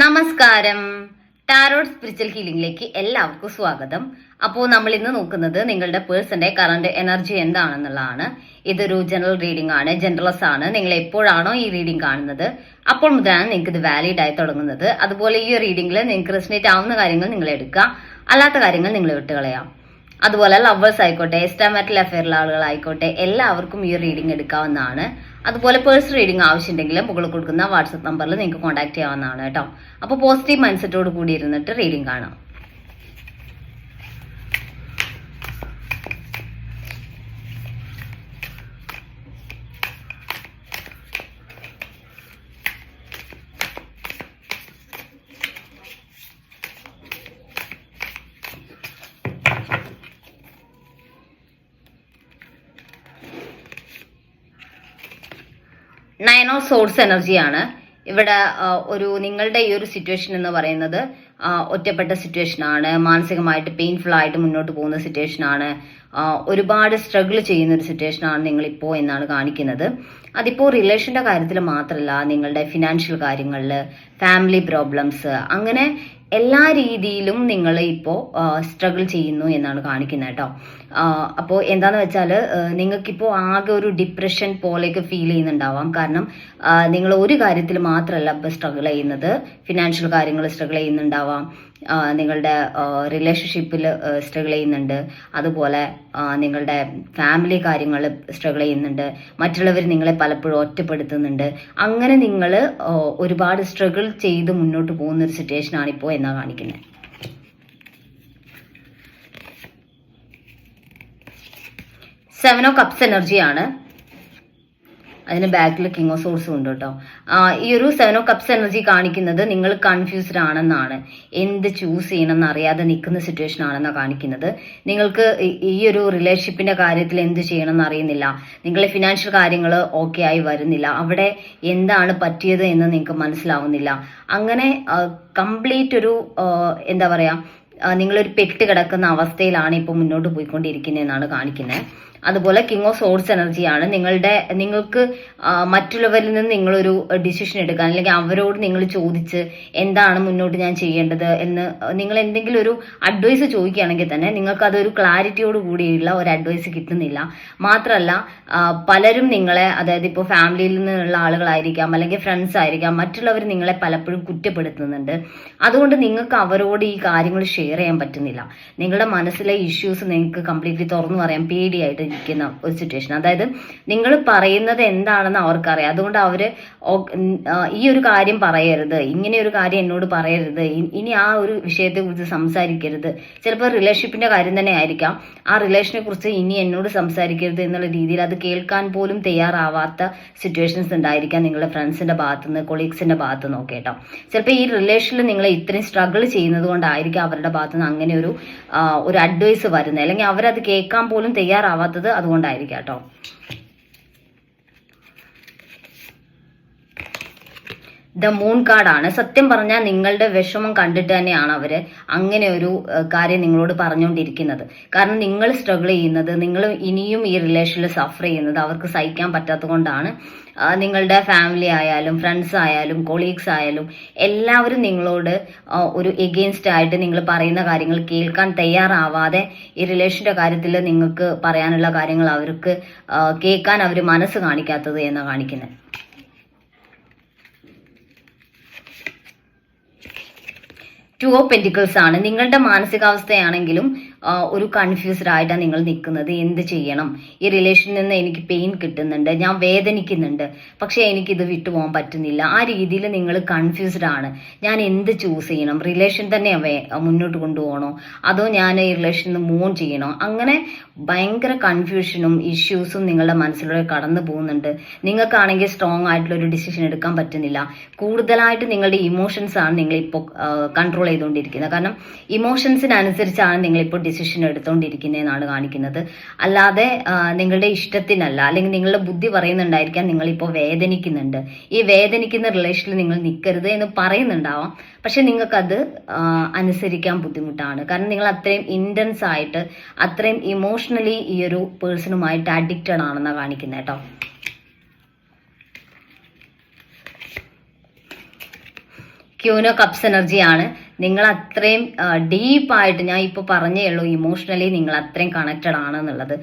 നമസ്കാരം. Tarot spiritual ഹീലിംഗിലേക്ക് എല്ലാവർക്കും സ്വാഗതം. അപ്പോൾ നമ്മൾ ഇന്ന് നോക്കുന്നത് നിങ്ങളുടെ പേഴ്സന്റെ കറണ്ട് എനർജി എന്താണെന്നുള്ളതാണ്. ഇതൊരു ജനറൽ റീഡിംഗ് ആണ് ജനറൽസ് ആണ്. നിങ്ങൾ എപ്പോഴാണോ ഈ റീഡിംഗ് കാണുന്നത് അപ്പോൾ മുതലാണ് നിങ്ങൾക്ക് ഇത് വാലിഡ് ആയി തുടങ്ങുന്നത്. അതുപോലെ ഈ റീഡിംഗിൽ നിങ്ങൾക്ക് റെസിനേറ്റ് ആവുന്ന കാര്യങ്ങൾ നിങ്ങൾ എടുക്കുക. അല്ലാത്ത കാര്യങ്ങൾ നിങ്ങൾ വിട്ടുകളയാം. അതുപോലെ ലവേഴ്സ് ആയിക്കോട്ടെ എസ്റ്റാമാറ്റിൽ അഫെയറിലെ ആളുകളായിക്കോട്ടെ എല്ലാവർക്കും ഈ റീഡിംഗ് എടുക്കാവുന്നതാണ്. അതുപോലെ പേഴ്സൺ റീഡിംഗ് ആവശ്യമുണ്ടെങ്കിൽ മുകളിൽ കൊടുക്കുന്ന വാട്സപ്പ് നമ്പറിൽ നിങ്ങൾക്ക് കോൺടാക്ട് ചെയ്യാവുന്നതാണ് കേട്ടോ. അപ്പോൾ പോസിറ്റീവ് മൈൻഡ് സെറ്റോട് കൂടി ഇരുന്നിട്ട് റീഡിംഗ് കാണാം. ഓഫ് സോഴ്സ് എനർജിയാണ് ഇവിടെ ഒരു നിങ്ങളുടെ ഈ ഒരു സിറ്റുവേഷൻ എന്ന് പറയുന്നത് ഒറ്റപ്പെട്ട സിറ്റുവേഷൻ ആണ്. മാനസികമായിട്ട് പെയിൻഫുൾ ആയിട്ട് മുന്നോട്ട് പോകുന്ന സിറ്റുവേഷൻ ആണ്. ഒരുപാട് സ്ട്രഗിൾ ചെയ്യുന്ന ഒരു സിറ്റുവേഷൻ ആണ് നിങ്ങൾ ഇപ്പോൾ എന്നാണ് കാണിക്കുന്നത്. അതിപ്പോൾ റിലേഷന്റെ കാര്യത്തിൽ മാത്രമല്ല നിങ്ങളുടെ ഫിനാൻഷ്യൽ കാര്യങ്ങളിൽ ഫാമിലി പ്രോബ്ലംസ് അങ്ങനെ എല്ലാ രീതിയിലും നിങ്ങൾ ഇപ്പോൾ സ്ട്രഗിൾ ചെയ്യുന്നു എന്നാണ് കാണിക്കുന്നത് കേട്ടോ. അപ്പോൾ എന്താന്ന് വെച്ചാൽ നിങ്ങൾക്കിപ്പോൾ ആകെ ഒരു ഡിപ്രഷൻ പോലെയൊക്കെ ഫീൽ ചെയ്യുന്നുണ്ടാവാം. കാരണം നിങ്ങൾ ഒരു കാര്യത്തിൽ മാത്രമല്ല ഇപ്പോൾ സ്ട്രഗിൾ ചെയ്യുന്നത്. ഫിനാൻഷ്യൽ കാര്യങ്ങൾ സ്ട്രഗിൾ ചെയ്യുന്നുണ്ടാവാം. നിങ്ങളുടെ റിലേഷൻഷിപ്പിൽ സ്ട്രഗിൾ ചെയ്യുന്നുണ്ട്. അതുപോലെ നിങ്ങളുടെ ഫാമിലി കാര്യങ്ങൾ സ്ട്രഗിൾ ചെയ്യുന്നുണ്ട്. മറ്റുള്ളവർ നിങ്ങളെ പലപ്പോഴും ഒറ്റപ്പെടുത്തുന്നുണ്ട്. അങ്ങനെ നിങ്ങൾ ഒരുപാട് സ്ട്രഗിൾ ചെയ്ത് മുന്നോട്ട് പോകുന്ന ഒരു സിറ്റുവേഷൻ ആണ് ഇപ്പോൾ എന്നാ കാണിക്കുന്നത് സെവൻ ഓ കപ്സ് എനർജിയാണ് അതിന് ബാക്കിൽ കിങ് ഓഫ് സോഴ്സും ഉണ്ട് കേട്ടോ. ഈ ഒരു സെവൻ ഓ കപ്സ് എനർജി കാണിക്കുന്നത് നിങ്ങൾ കൺഫ്യൂസ്ഡ് ആണെന്നാണ്. എന്ത് ചൂസ് ചെയ്യണം എന്ന് അറിയാതെ നിൽക്കുന്ന സിറ്റുവേഷൻ ആണെന്നാണ് കാണിക്കുന്നത്. നിങ്ങൾക്ക് ഈ- ഒരു റിലേഷൻഷിപ്പിന്റെ കാര്യത്തിൽ എന്ത് ചെയ്യണം എന്ന് അറിയുന്നില്ല. നിങ്ങളെ ഫിനാൻഷ്യൽ കാര്യങ്ങൾ ഓക്കെ ആയി വരുന്നില്ല. അവിടെ എന്താണ് പറ്റിയത് എന്ന് നിങ്ങൾക്ക് മനസ്സിലാവുന്നില്ല. അങ്ങനെ കംപ്ലീറ്റ് ഒരു എന്താ പറയാ ആ, നിങ്ങളൊരു പെട്ട് കിടക്കുന്ന അവസ്ഥയിലാണ് ഇപ്പോൾ മുന്നോട്ട് പോയിക്കൊണ്ടിരിക്കുന്നതെന്നാണ് കാണിക്കുന്നത് അതുപോലെ കിങ് ഓഫ് സോഴ്സ് എനർജിയാണ് നിങ്ങളുടെ നിങ്ങൾക്ക് മറ്റുള്ളവരിൽ നിന്ന് നിങ്ങളൊരു ഡിസിഷൻ എടുക്കാൻ അല്ലെങ്കിൽ അവരോട് നിങ്ങൾ ചോദിച്ച് എന്താണ് മുന്നോട്ട് ഞാൻ ചെയ്യേണ്ടത് എന്ന് നിങ്ങൾ എന്തെങ്കിലും ഒരു അഡ്വൈസ് ചോദിക്കുകയാണെങ്കിൽ തന്നെ നിങ്ങൾക്ക് അതൊരു ക്ലാരിറ്റിയോട് കൂടിയുള്ള ഒരു അഡ്വൈസ് കിട്ടുന്നില്ല. മാത്രമല്ല പലരും നിങ്ങളെ അതായത് ഇപ്പോൾ ഫാമിലിയിൽ നിന്നുള്ള ആളുകളായിരിക്കാം അല്ലെങ്കിൽ ഫ്രണ്ട്സ് ആയിരിക്കാം മറ്റുള്ളവർ നിങ്ങളെ പലപ്പോഴും കുറ്റപ്പെടുത്തുന്നുണ്ട്. അതുകൊണ്ട് നിങ്ങൾക്ക് അവരോട് ഈ കാര്യങ്ങൾ ഷെയർ ചെയ്യാൻ പറ്റുന്നില്ല. നിങ്ങളുടെ മനസ്സിലെ ഇഷ്യൂസ് നിങ്ങൾക്ക് കംപ്ലീറ്റ്ലി തുറന്നു പറയാൻ പേടിയായിട്ട് ഇരിക്കുന്ന ഒരു സിറ്റുവേഷൻ അതായത് നിങ്ങൾ പറയുന്നത് എന്താണെന്ന് അവർക്കറിയാം. അതുകൊണ്ട് ആ, ഈ ഒരു കാര്യം പറയരുത്. ഇങ്ങനെ ഒരു കാര്യം എന്നോട് പറയരുത്. ഇനി ആ ഒരു വിഷയത്തെ കുറിച്ച് സംസാരിക്കരുത്. ചിലപ്പോൾ റിലേഷൻഷിപ്പിന്റെ കാര്യം തന്നെ ആയിരിക്കാം. ആ റിലേഷനെ കുറിച്ച് ഇനി എന്നോട് സംസാരിക്കരുത് എന്നുള്ള രീതിയിൽ അത് കേൾക്കാൻ പോലും തയ്യാറാവാത്ത സിറ്റുവേഷൻസ് ഉണ്ടായിരിക്കാം നിങ്ങളുടെ ഫ്രണ്ട്സിന്റെ ഭാഗത്തു നിന്ന് കൊളീഗ്സിന്റെ ഭാഗത്ത് നിന്നൊക്കെ കേട്ടോ. ചിലപ്പോൾ ഈ റിലേഷനിൽ നിങ്ങൾ ഇത്രയും സ്ട്രഗിൾ ചെയ്യുന്നത് കൊണ്ടായിരിക്കും അവരുടെ ഭാഗത്തു നിന്ന് അങ്ങനെ ഒരു ഒരു അഡ്വൈസ് വരുന്നത്. അല്ലെങ്കിൽ അവരത് കേൾക്കാൻ പോലും തയ്യാറാവാത്തത് അതുകൊണ്ടായിരിക്കാം കേട്ടോ. ദ മൂൺ കാർഡാണ്. സത്യം പറഞ്ഞാൽ നിങ്ങളുടെ വിഷമം കണ്ടിട്ട് തന്നെയാണ് അവർ അങ്ങനെ ഒരു കാര്യം നിങ്ങളോട് പറഞ്ഞുകൊണ്ടിരിക്കുന്നത് കാരണം നിങ്ങൾ സ്ട്രഗിൾ ചെയ്യുന്നത് നിങ്ങൾ ഇനിയും ഈ റിലേഷനിൽ സഫർ ചെയ്യുന്നത് അവർക്ക് സഹിക്കാൻ പറ്റാത്തത് കൊണ്ടാണ് നിങ്ങളുടെ ഫാമിലി ആയാലും ഫ്രണ്ട്സ് ആയാലും കൊളീഗ്സ് ആയാലും എല്ലാവരും നിങ്ങളോട് ഒരു എഗെയിൻസ്റ്റ് ആയിട്ട് നിങ്ങൾ പറയുന്ന കാര്യങ്ങൾ കേൾക്കാൻ തയ്യാറാവാതെ ഈ റിലേഷന്റെ കാര്യത്തിൽ നിങ്ങൾക്ക് പറയാനുള്ള കാര്യങ്ങൾ അവർക്ക് കേൾക്കാൻ അവർ മനസ്സ് കാണിക്കാത്തത് എന്നാണ് കാണിക്കുന്നത്. ടു ഓഫ് പെന്റിക്കിൾസ് ആണ്. നിങ്ങളുടെ മാനസികാവസ്ഥയാണെങ്കിലും ഒരു കൺഫ്യൂസ്ഡ് ആയിട്ടാണ് നിങ്ങൾ നിൽക്കുന്നത് എന്ത് ചെയ്യണം? ഈ റിലേഷനിൽ നിന്ന് എനിക്ക് പെയിൻ കിട്ടുന്നുണ്ട്. ഞാൻ വേദനിക്കുന്നുണ്ട്. പക്ഷേ എനിക്കിത് വിട്ടുപോകാൻ പറ്റുന്നില്ല. ആ രീതിയിൽ നിങ്ങൾ കൺഫ്യൂസ്ഡ് ആണ്. ഞാൻ എന്ത് ചൂസ് ചെയ്യണം? റിലേഷൻ തന്നെ മുന്നോട്ട് കൊണ്ടുപോകണോ? അതോ ഞാൻ ഈ റിലേഷനിൽ നിന്ന് ചെയ്യണോ? അങ്ങനെ ഭയങ്കര കൺഫ്യൂഷനും ഇഷ്യൂസും നിങ്ങളുടെ മനസ്സിലൂടെ കടന്നു പോകുന്നുണ്ട്. നിങ്ങൾക്കാണെങ്കിൽ സ്ട്രോങ് ആയിട്ടുള്ള ഒരു ഡിസിഷൻ എടുക്കാൻ പറ്റുന്നില്ല. കൂടുതലായിട്ട് നിങ്ങളുടെ ഇമോഷൻസ് ആണ് നിങ്ങളിപ്പോൾ കൺട്രോൾ ചെയ്തുകൊണ്ടിരിക്കുന്നത്. കാരണം ഇമോഷൻസിനനുസരിച്ചാണ് നിങ്ങളിപ്പോൾ ഡിസിഷൻ എടുത്തുകൊണ്ടിരിക്കുന്നതെന്നാണ് കാണിക്കുന്നത്. അല്ലാതെ നിങ്ങളുടെ ഇഷ്ടത്തിനല്ല അല്ലെങ്കിൽ നിങ്ങളുടെ ബുദ്ധി പറയുന്നുണ്ടായിരിക്കാം നിങ്ങളിപ്പോൾ വേദനിക്കുന്നുണ്ട്. ഈ വേദനിക്കുന്ന റിലേഷനിൽ നിങ്ങൾ നിൽക്കരുത് എന്ന് പറയുന്നുണ്ടാവാം. പക്ഷെ നിങ്ങൾക്കത് അനുസരിക്കാൻ ബുദ്ധിമുട്ടാണ്. കാരണം നിങ്ങൾ അത്രയും ഇന്റൻസ് ആയിട്ട് അത്രയും ഇമോഷണലി ഈ ഒരു പേഴ്സണുമായിട്ട് അഡിക്റ്റഡ് ആണെന്നാണ് കാണിക്കുന്നത് കേട്ടോ. ക്യൂനോ കപ്സ് എനർജിയാണ്. നിങ്ങൾ അത്രയും ഡീപ്പായിട്ട് ഞാൻ ഇപ്പോൾ പറഞ്ഞേ ഉള്ളൂ ഇമോഷണലി നിങ്ങൾ അത്രയും കണക്റ്റഡ് ആണെന്നുള്ളത്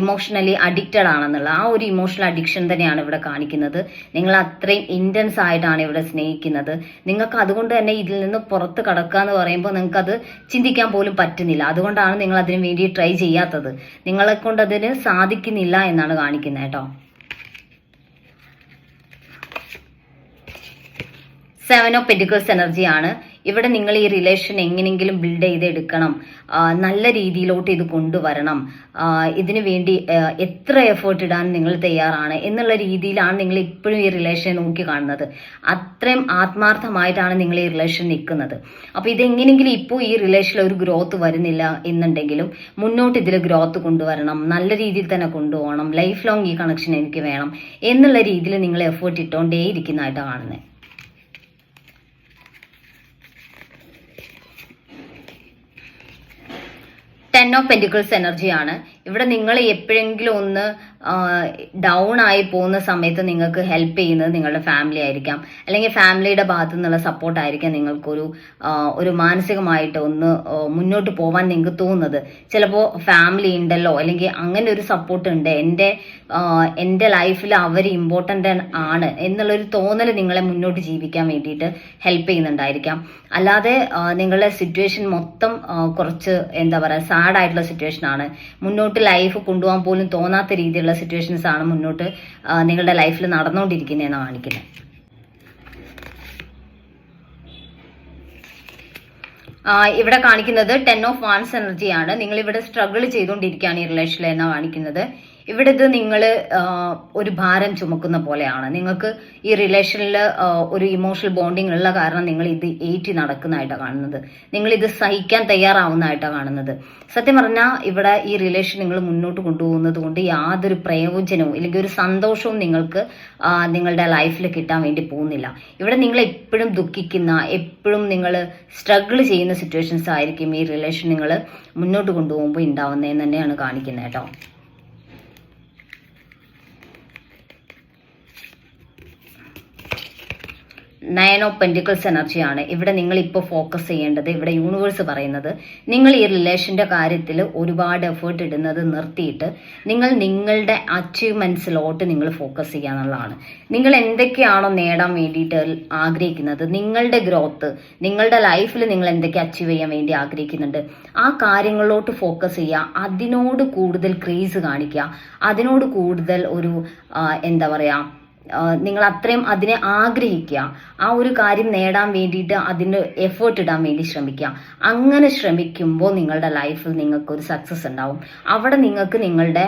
ഇമോഷണലി അഡിക്റ്റഡ് ആണെന്നുള്ള ആ ഒരു ഇമോഷണൽ അഡിക്ഷൻ തന്നെയാണ് ഇവിടെ കാണിക്കുന്നത്. നിങ്ങൾ അത്രയും ഇന്റൻസ് ആയിട്ടാണ് ഇവിടെ സ്നേഹിക്കുന്നത്. നിങ്ങൾക്ക് അതുകൊണ്ട് തന്നെ ഇതിൽ നിന്ന് പുറത്ത് കടക്കുക എന്ന് പറയുമ്പോൾ നിങ്ങൾക്ക് അത് ചിന്തിക്കാൻ പോലും പറ്റുന്നില്ല. അതുകൊണ്ടാണ് നിങ്ങൾ അതിന് വേണ്ടി ട്രൈ ചെയ്യാത്തത്. നിങ്ങളെ കൊണ്ട് അതിന് സാധിക്കുന്നില്ല എന്നാണ് കാണിക്കുന്നത് കേട്ടോ. സെവൻ ഓഫ് പെറ്റിക്കൽസ് എനർജിയാണ് ഇവിടെ നിങ്ങൾ ഈ റിലേഷൻ എങ്ങനെയെങ്കിലും ബിൽഡ് ചെയ്തെടുക്കണം. നല്ല രീതിയിലോട്ട് ഇത് കൊണ്ടുവരണം. ഇതിനു വേണ്ടി എത്ര എഫേർട്ട് ഇടാൻ നിങ്ങൾ തയ്യാറാണ് എന്നുള്ള രീതിയിലാണ് നിങ്ങൾ ഇപ്പോഴും ഈ റിലേഷൻ നോക്കി കാണുന്നത്. അത്രയും ആത്മാർത്ഥമായിട്ടാണ് നിങ്ങൾ ഈ റിലേഷൻ നിൽക്കുന്നത്. അപ്പോൾ ഇതെങ്ങനെയെങ്കിലും ഇപ്പോൾ ഈ റിലേഷനിൽ ഒരു ഗ്രോത്ത് വരുന്നില്ല എന്നുണ്ടെങ്കിലും മുന്നോട്ട് ഇതിൽ ഗ്രോത്ത് കൊണ്ടുവരണം. നല്ല രീതിയിൽ തന്നെ കൊണ്ടുപോകണം. ലൈഫ് ലോങ് ഈ കണക്ഷൻ എനിക്ക് വേണം. എന്നുള്ള രീതിയിൽ നിങ്ങൾ എഫേർട്ട് ഇട്ടുകൊണ്ടേയിരിക്കുന്നതായിട്ടാണ് കാണുന്നത് ടെൻ ഓഫ് പെന്റിക്കിൾസ് എനർജിയാണ് ഇവിടെ നിങ്ങൾ എപ്പോഴെങ്കിലും ഒന്ന് ഡൗൺ ആയി പോകുന്ന സമയത്ത് നിങ്ങൾക്ക് ഹെൽപ്പ് ചെയ്യുന്നത് നിങ്ങളുടെ ഫാമിലി ആയിരിക്കാം. അല്ലെങ്കിൽ ഫാമിലിയുടെ ഭാഗത്തു നിന്നുള്ള സപ്പോർട്ട് ആയിരിക്കാം നിങ്ങൾക്കൊരു ഒരു മാനസികമായിട്ട് ഒന്ന് മുന്നോട്ട് പോകാൻ നിങ്ങൾക്ക് തോന്നുന്നത്. ചിലപ്പോൾ ഫാമിലി ഉണ്ടല്ലോ അല്ലെങ്കിൽ അങ്ങനെ ഒരു സപ്പോർട്ട് ഉണ്ട്. എന്റെ എന്റെ ലൈഫിൽ അവർ ഇമ്പോർട്ടന്റ് ആണ് എന്നുള്ളൊരു തോന്നൽ നിങ്ങളെ മുന്നോട്ട് ജീവിക്കാൻ വേണ്ടിയിട്ട് ഹെൽപ്പ് ചെയ്യുന്നുണ്ടായിരിക്കാം. അല്ലാതെ നിങ്ങളുടെ സിറ്റുവേഷൻ മൊത്തം കുറച്ച് എന്താ പറയുക സാഡ് ആയിട്ടുള്ള സിറ്റുവേഷൻ ആണ്. മുന്നോട്ട് ലൈഫ് കൊണ്ടുപോകാൻ പോലും തോന്നാത്ത രീതിയിലുള്ള സിറ്റുവേഷൻസ് ആണ് മുന്നോട്ട് നിങ്ങളുടെ ലൈഫിൽ നടന്നുകൊണ്ടിരിക്കുന്നതെന്ന് കാണിക്കുന്നത് ഇവിടെ കാണിക്കുന്നത് ടെൻ ഓഫ് വാൻസ് എനർജിയാണ് നിങ്ങൾ ഇവിടെ സ്ട്രഗിൾ ചെയ്തുകൊണ്ടിരിക്കുകയാണ് ഈ റിലേഷനിൽ എന്നാണ് കാണിക്കുന്നത്. ഇവിടെ ഇത് നിങ്ങൾ ഒരു ഭാരം ചുമക്കുന്ന പോലെയാണ്. നിങ്ങൾക്ക് ഈ റിലേഷനിൽ ഒരു ഇമോഷണൽ ബോണ്ടിങ് ഉള്ള കാരണം നിങ്ങൾ ഇത് ഏറ്റി നടക്കുന്നതായിട്ടാണ് കാണുന്നത്. നിങ്ങൾ ഇത് സഹിക്കാൻ തയ്യാറാവുന്നതായിട്ടാണ് കാണുന്നത്. സത്യം പറഞ്ഞാൽ ഇവിടെ ഈ റിലേഷൻ നിങ്ങൾ മുന്നോട്ട് കൊണ്ടുപോകുന്നത് കൊണ്ട് യാതൊരു പ്രയോജനവും അല്ലെങ്കിൽ ഒരു സന്തോഷവും നിങ്ങൾക്ക് നിങ്ങളുടെ ലൈഫിൽ കിട്ടാൻ വേണ്ടി പോകുന്നില്ല. ഇവിടെ നിങ്ങൾ എപ്പോഴും ദുഃഖിക്കുന്ന എപ്പോഴും നിങ്ങൾ സ്ട്രഗിൾ ചെയ്യുന്ന സിറ്റുവേഷൻസ് ആയിരിക്കും ഈ റിലേഷൻ നിങ്ങൾ മുന്നോട്ട് കൊണ്ടുപോകുമ്പോൾ ഉണ്ടാവുന്നതെന്ന് തന്നെയാണ് കാണിക്കുന്നത് കേട്ടോ. നയൻ ഓഫ് പെന്റിക്കിൾസ് എനർജിയാണ് ഇവിടെ നിങ്ങൾ ഇപ്പോൾ ഫോക്കസ് ചെയ്യേണ്ടത് ഇവിടെ യൂണിവേഴ്സ് പറയുന്നത് നിങ്ങൾ ഈ റിലേഷന്റെ കാര്യത്തിൽ ഒരുപാട് എഫേർട്ട് ഇടുന്നത് നിർത്തിയിട്ട് നിങ്ങൾ നിങ്ങളുടെ അച്ചീവ്മെന്റ്സിലോട്ട് നിങ്ങൾ ഫോക്കസ് ചെയ്യുക എന്നുള്ളതാണ്. നിങ്ങൾ എന്തൊക്കെയാണോ നേടാൻ വേണ്ടിയിട്ട് ആഗ്രഹിക്കുന്നത് നിങ്ങളുടെ ഗ്രോത്ത് നിങ്ങളുടെ ലൈഫിൽ നിങ്ങൾ എന്തൊക്കെ അച്ചീവ് ചെയ്യാൻ വേണ്ടി ആഗ്രഹിക്കുന്നുണ്ട് ആ കാര്യങ്ങളിലോട്ട് ഫോക്കസ് ചെയ്യുക. അതിനോട് കൂടുതൽ ക്രേസ് കാണിക്കുക. അതിനോട് കൂടുതൽ ഒരു എന്താ പറയുക നിങ്ങൾ അത്രയും അതിനെ ആഗ്രഹിക്കുക. ആ ഒരു കാര്യം നേടാൻ വേണ്ടിയിട്ട് അതിന് എഫേർട്ട് ഇടാൻ വേണ്ടി ശ്രമിക്കുക. അങ്ങനെ ശ്രമിക്കുമ്പോൾ നിങ്ങളുടെ ലൈഫിൽ നിങ്ങൾക്ക് ഒരു സക്സസ് ഉണ്ടാവും. അവിടെ നിങ്ങൾക്ക് നിങ്ങളുടെ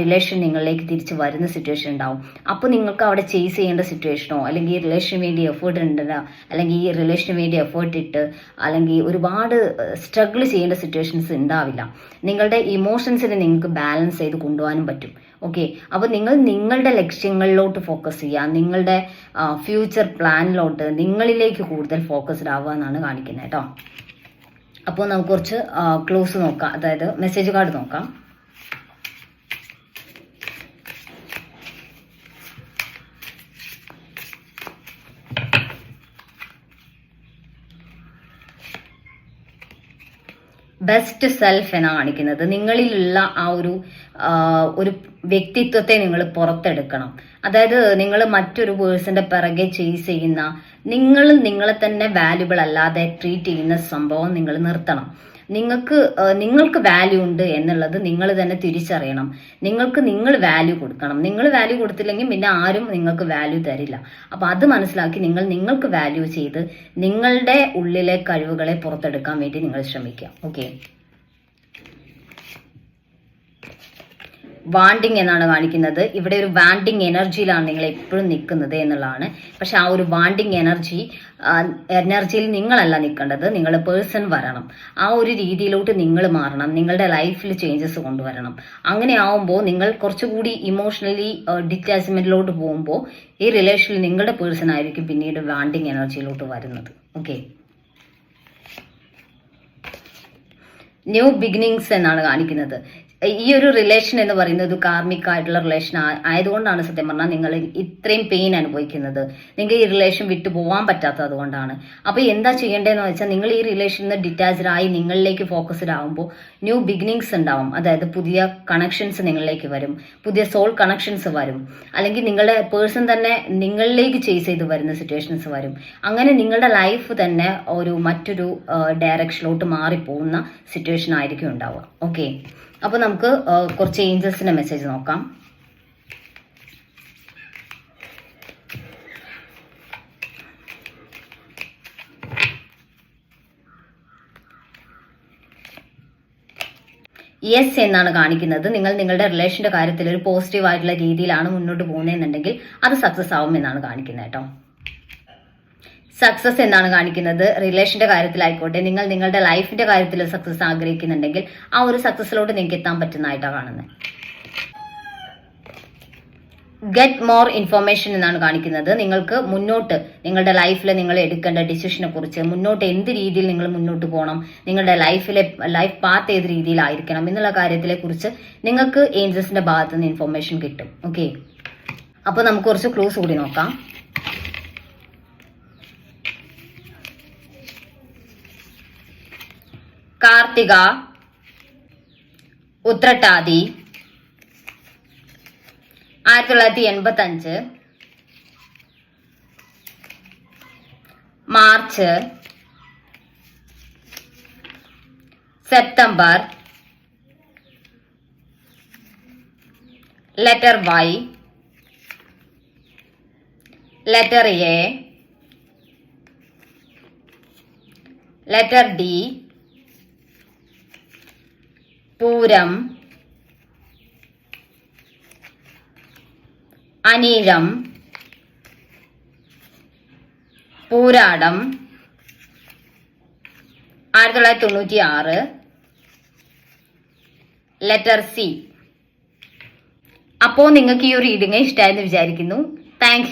റിലേഷൻ നിങ്ങളിലേക്ക് തിരിച്ച് വരുന്ന സിറ്റുവേഷൻ ഉണ്ടാവും. അപ്പോൾ നിങ്ങൾക്ക് അവിടെ ചേസ് ചെയ്യേണ്ട സിറ്റുവേഷനോ അല്ലെങ്കിൽ ഈ റിലേഷന് വേണ്ടി എഫേർട്ട് ഉണ്ടല്ലോ അല്ലെങ്കിൽ ഈ റിലേഷന് വേണ്ടി എഫേർട്ട് ഇട്ട് അല്ലെങ്കിൽ ഒരുപാട് സ്ട്രഗിൾ ചെയ്യേണ്ട സിറ്റുവേഷൻസ് ഉണ്ടാവില്ല. നിങ്ങളുടെ ഇമോഷൻസിനെ നിങ്ങൾക്ക് ബാലൻസ് ചെയ്ത് കൊണ്ടുപോകാനും പറ്റും. ഓക്കെ അപ്പോൾ നിങ്ങൾ നിങ്ങളുടെ ലക്ഷ്യങ്ങളിലോട്ട് ഫോക്കസ് ചെയ്യുക. നിങ്ങളുടെ ഫ്യൂച്ചർ പ്ലാനിലോട്ട് നിങ്ങളിലേക്ക് കൂടുതൽ ഫോക്കസ്ഡ് ആവുക എന്നാണ് കാണിക്കുന്നത് കേട്ടോ. അപ്പോൾ നമുക്ക് കുറച്ച് ക്ലോസ് നോക്കാം. അതായത് മെസ്സേജ് കാർഡ് നോക്കാം. ബെസ്റ്റ് സെൽഫ് എന്ന കാണിക്കുന്നത്. നിങ്ങളിലുള്ള ആ ഒരു ഒരു വ്യക്തിത്വത്തെ നിങ്ങൾ പുറത്തെടുക്കണം. അതായത് നിങ്ങൾ മറ്റൊരു പേഴ്സന്റെ പിറകെ ചേസ് ചെയ്യുന്ന നിങ്ങൾ നിങ്ങളെ തന്നെ വാല്യുബിൾ അല്ലാതെ ട്രീറ്റ് ചെയ്യുന്ന സംഭവം നിങ്ങൾ നിർത്തണം. നിങ്ങൾക്ക് നിങ്ങൾക്ക് വാല്യൂ ഉണ്ട് എന്നുള്ളത് നിങ്ങൾ തന്നെ തിരിച്ചറിയണം. നിങ്ങൾക്ക് നിങ്ങൾ വാല്യൂ കൊടുക്കണം. നിങ്ങൾ വാല്യൂ കൊടുത്തില്ലെങ്കിൽ പിന്നെ ആരും നിങ്ങൾക്ക് വാല്യൂ തരില്ല. അപ്പോൾ അത് മനസ്സിലാക്കി നിങ്ങൾ നിങ്ങൾക്ക് വാല്യൂ ചെയ്ത് നിങ്ങളുടെ ഉള്ളിലെ കഴിവുകളെ പുറത്തെടുക്കാൻ വേണ്ടി നിങ്ങൾ ശ്രമിക്കുക. ഓക്കെ വാണ്ടിങ് എന്നാണ് കാണിക്കുന്നത്. ഇവിടെ ഒരു വാണ്ടിങ് എനർജിയിലാണ് നിങ്ങൾ എപ്പോഴും നിൽക്കുന്നത് എന്നുള്ളതാണ്. പക്ഷെ ആ ഒരു വാണ്ടിങ് എനർജി എനർജിയിൽ നിങ്ങളല്ല നിൽക്കേണ്ടത്. നിങ്ങൾ പേഴ്സൺ വരണം. ആ ഒരു രീതിയിലോട്ട് നിങ്ങൾ മാറണം. നിങ്ങളുടെ ലൈഫിൽ ചേഞ്ചസ് കൊണ്ടുവരണം. അങ്ങനെ ആവുമ്പോൾ നിങ്ങൾ കുറച്ചുകൂടി ഇമോഷണലി ഡിറ്റാച്ച്മെന്റിലോട്ട് പോകുമ്പോൾ ഈ റിലേഷനിൽ നിങ്ങളുടെ പേഴ്സൺ ആയിരിക്കും പിന്നീട് വാണ്ടിങ് എനർജിയിലോട്ട് വരുന്നത്. ഓക്കെ ന്യൂ ബിഗിനിങ്സ് എന്നാണ് കാണിക്കുന്നത്. ഈ ഒരു റിലേഷൻ എന്ന് പറയുന്നത് കാർമിക് ആയിട്ടുള്ള റിലേഷൻ ആയതുകൊണ്ടാണ് സത്യം പറഞ്ഞാൽ നിങ്ങൾ ഇത്രയും പെയിൻ അനുഭവിക്കുന്നത്. നിങ്ങൾക്ക് ഈ റിലേഷൻ വിട്ടു പോകാൻ പറ്റാത്തത് കൊണ്ടാണ്. അപ്പോൾ എന്താ ചെയ്യേണ്ടതെന്ന് വെച്ചാൽ നിങ്ങൾ ഈ റിലേഷനിൽ നിന്ന് ഡിറ്റാച്ച്ഡ് ആയി നിങ്ങളിലേക്ക് ഫോക്കസ്ഡ് ആകുമ്പോൾ ന്യൂ ബിഗിനിങ്സ് ഉണ്ടാവും. അതായത് പുതിയ കണക്ഷൻസ് നിങ്ങളിലേക്ക് വരും. പുതിയ സോൾ കണക്ഷൻസ് വരും. അല്ലെങ്കിൽ നിങ്ങളുടെ പേഴ്സൺ തന്നെ നിങ്ങളിലേക്ക് ചേസ് ചെയ്ത് വരുന്ന സിറ്റുവേഷൻസ് വരും. അങ്ങനെ നിങ്ങളുടെ ലൈഫ് തന്നെ ഒരു മറ്റൊരു ഡയറക്ഷനിലോട്ട് മാറിപ്പോകുന്ന സിറ്റുവേഷൻ ആയിരിക്കും ഉണ്ടാവുക. ഓക്കെ അപ്പോൾ നമുക്ക് ആ, കുറച്ച് ഏഞ്ചൽസിന്റെ മെസ്സേജ് നോക്കാം. യെസ് എന്നാണ് കാണിക്കുന്നത്. നിങ്ങൾ നിങ്ങളുടെ റിലേഷന്റെ കാര്യത്തിൽ ഒരു പോസിറ്റീവ് ആയിട്ടുള്ള രീതിയിലാണ് മുന്നോട്ട് പോകുന്നതെന്നുണ്ടെങ്കിൽ അത് സക്സസ് ആവും എന്നാണ് കാണിക്കുന്നത് കേട്ടോ. സക്സസ് എന്നാണ് കാണിക്കുന്നത്. റിലേഷന്റെ കാര്യത്തിലായിക്കോട്ടെ. നിങ്ങൾ നിങ്ങളുടെ ലൈഫിന്റെ കാര്യത്തിൽ സക്സസ് ആഗ്രഹിക്കുന്നുണ്ടെങ്കിൽ ആ ഒരു സക്സസിലോട്ട് നിങ്ങൾക്ക് എത്താൻ പറ്റുന്നതായിട്ടാണ് കാണുന്നത്. ഗെറ്റ് മോർ ഇൻഫർമേഷൻ എന്നാണ് കാണിക്കുന്നത്. നിങ്ങൾക്ക് മുന്നോട്ട് നിങ്ങളുടെ ലൈഫിൽ നിങ്ങൾ എടുക്കേണ്ട ഡിസിഷനെ കുറിച്ച് മുന്നോട്ട് എന്ത് രീതിയിൽ നിങ്ങൾ മുന്നോട്ട് പോകണം നിങ്ങളുടെ ലൈഫിലെ ലൈഫ് പാത്ത് ഏത് രീതിയിലായിരിക്കണം എന്നുള്ള കാര്യത്തിലെ കുറിച്ച് നിങ്ങൾക്ക് ഏഞ്ചൽസിന്റെ ഭാഗത്തുനിന്ന് ഇൻഫർമേഷൻ കിട്ടും. ഓക്കെ അപ്പോൾ നമുക്ക് കുറച്ച് ക്ലൂസ് കൂടി നോക്കാം. കാർത്തിക ഉത്രട്ടാതി ആയിരത്തി തൊള്ളായിരത്തി എൺപത്തി അഞ്ച് March September letter Y letter A letter D Pooram Anizham Pooradam ആയിരത്തി തൊള്ളായിരത്തി തൊണ്ണൂറ്റി ആറ് ലെറ്റർ സി അപ്പോൾ നിങ്ങൾക്ക് ഈ ഒരു റീഡിങ് ഇഷ്ടമായെന്ന് വിചാരിക്കുന്നു. താങ്ക്